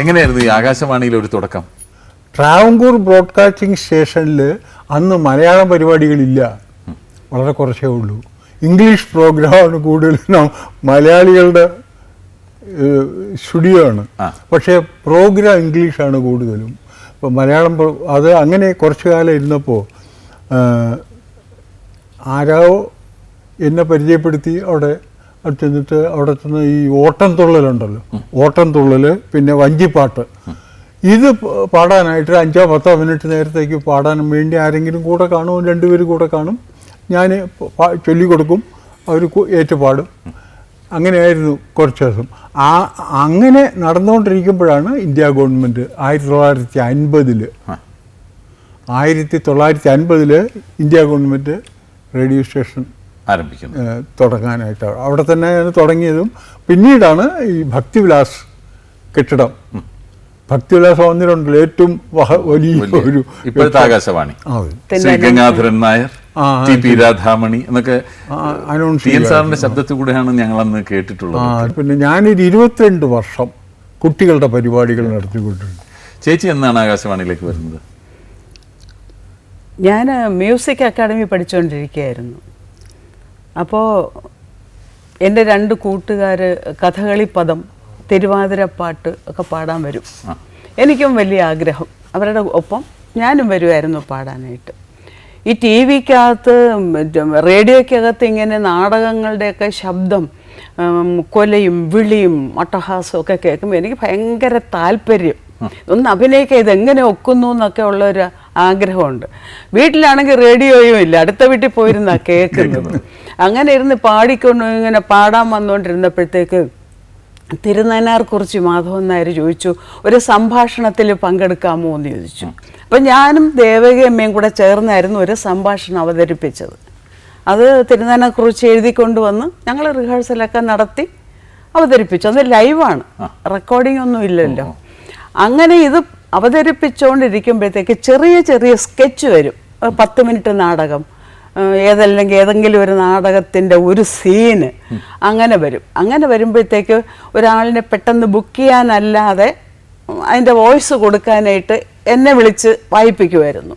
എങ്ങനെയായിരുന്നു ഈ ആകാശവാണിയിലെ ഒരു തുടക്കം? ട്രാവങ്കൂർ ബ്രോഡ്കാസ്റ്റിംഗ് സ്റ്റേഷനിൽ അന്ന് മലയാളം പരിപാടികളില്ല. വളരെ കുറച്ചേ ഉള്ളൂ. ഇംഗ്ലീഷ് പ്രോഗ്രാമാണ് കൂടുതലും മലയാളികളുടെ സ്റ്റുഡിയോ ആണ്. പക്ഷേ പ്രോഗ്രാം ഇംഗ്ലീഷാണ് കൂടുതലും. ഇപ്പം മലയാളം അത് അങ്ങനെ കുറച്ചു കാലം ഇരുന്നപ്പോൾ ആരാവോ എന്നെ പരിചയപ്പെടുത്തി അവിടെ അവിടെ ചെന്നിട്ട് അവിടെ ചെന്ന് ഈ ഓട്ടം തുള്ളലുണ്ടല്ലോ ഓട്ടം തുള്ളൽ പിന്നെ വഞ്ചിപ്പാട്ട്. ഇത് പാടാനായിട്ട് അഞ്ചോ പത്തോ മിനിറ്റ് നേരത്തേക്ക് പാടാൻ വേണ്ടി ആരെങ്കിലും കൂടെ കാണും രണ്ടുപേരും കൂടെ കാണും. ഞാൻ ചൊല്ലിക്കൊടുക്കും. അവർ ഏറ്റുപാടും. അങ്ങനെയായിരുന്നു കുറച്ച് ദിവസം. ആ അങ്ങനെ നടന്നുകൊണ്ടിരിക്കുമ്പോഴാണ് ഇന്ത്യ ഗവൺമെന്റ് ആയിരത്തി തൊള്ളായിരത്തി അൻപതിൽ. ആയിരത്തി തൊള്ളായിരത്തി അൻപതിൽ ഇന്ത്യ ഗവൺമെന്റ് റേഡിയോ സ്റ്റേഷൻ ആരംഭിക്കുന്നു. ഏഹ്, തുടങ്ങാനായിട്ട്. അവിടെ തന്നെയാണ് തുടങ്ങിയതും. പിന്നീടാണ് ഈ ഭക്തിവിലാസ് കെട്ടിടം. ഭക്തിവിലാസ് ഒന്നിലുണ്ടല്ലോ ഏറ്റവും വലിയ ഒരു ഇപ്പോഴത്തെ ആകാശവാണി. ഗംഗാധരൻ നായർ ടി പി രാധാമണി എന്നൊക്കെ സാറിന്റെ ശബ്ദത്തിൽ കൂടെയാണ് ഞങ്ങൾ അന്ന് കേട്ടിട്ടുള്ളത് പിന്നെ ഞാനൊരു ഇരുപത്തിരണ്ട് വർഷം കുട്ടികളുടെ പരിപാടികൾ നടത്തിക്കൊണ്ടിരുന്നു. ചേച്ചി എന്നാണ് ആകാശവാണിയിലേക്ക് വരുന്നത്? ഞാൻ മ്യൂസിക് അക്കാഡമി പഠിച്ചുകൊണ്ടിരിക്കുകയായിരുന്നു. അപ്പോൾ എന്റെ രണ്ട് കൂട്ടുകാർ കഥകളി പദം തിരുവാതിരപ്പാട്ട് ഒക്കെ പാടാൻ വരും. എനിക്കും വലിയ ആഗ്രഹം. അവരുടെ ഒപ്പം ഞാനും വരുമായിരുന്നു പാടാനായിട്ട്. ഈ ടി വിക്കകത്ത് റേഡിയോയ്ക്കകത്ത് ഇങ്ങനെ നാടകങ്ങളുടെയൊക്കെ ശബ്ദം കൊലയും വിളിയും അട്ടഹാസവും ഒക്കെ കേൾക്കുമ്പോൾ എനിക്ക് ഭയങ്കര താല്പര്യം. ഒന്ന് അഭിനയിക്കുക ഇതെങ്ങനെ ഒക്കുന്നു എന്നൊക്കെ ഉള്ളൊരു ആഗ്രഹമുണ്ട്. വീട്ടിലാണെങ്കിൽ റേഡിയോയും ഇല്ല. അടുത്ത വീട്ടിൽ പോയിരുന്നാ കേൾക്കുന്നത്. അങ്ങനെ ഇരുന്ന് പാടിക്കൊണ്ട് ഇങ്ങനെ പാടാൻ വന്നുകൊണ്ടിരുന്നപ്പോഴത്തേക്ക് തിരുനയനാർ കുറിച്ച് മാധവൻ നായർ ചോദിച്ചു ഒരു സംഭാഷണത്തിൽ പങ്കെടുക്കാമോ എന്ന് ചോദിച്ചു. അപ്പം ഞാനും ദേവകയമ്മയും കൂടെ ചേർന്നായിരുന്നു ഒരു സംഭാഷണം അവതരിപ്പിച്ചത്. അത് തിരുനയനാർ കുറിച്ച് എഴുതിക്കൊണ്ടുവന്ന് ഞങ്ങൾ റിഹേഴ്സലൊക്കെ നടത്തി അവതരിപ്പിച്ചു. അത് ലൈവാണ്. റെക്കോർഡിംഗ് ഒന്നും ഇല്ലല്ലോ. അങ്ങനെ ഇത് അവതരിപ്പിച്ചുകൊണ്ടിരിക്കുമ്പോഴത്തേക്ക് ചെറിയ ചെറിയ സ്കെച്ച് വരും. പത്ത് മിനിറ്റ് നാടകം ഏതല്ലെങ്കിൽ ഏതെങ്കിലും ഒരു നാടകത്തിന്റെ ഒരു സീന് അങ്ങനെ വരും. അങ്ങനെ വരുമ്പോഴത്തേക്ക് ഒരാളിനെ പെട്ടെന്ന് ബുക്ക് ചെയ്യാനല്ലാതെ അതിന്റെ വോയിസ് കൊടുക്കാനായിട്ട് എന്നെ വിളിച്ച് വായിപ്പിക്കുമായിരുന്നു.